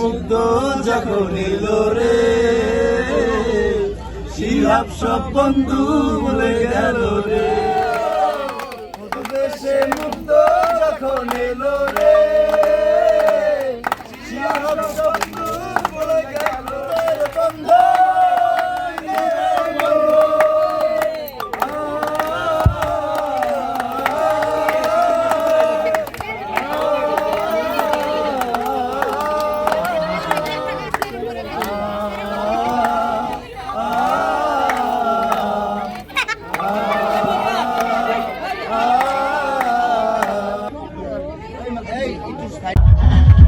মুগ্ধ যখন এলো রে। শিহাব সব বন্ধু বলে গেল রে। বেশে মুগ্ধ যখন এলো রে। Hey, it is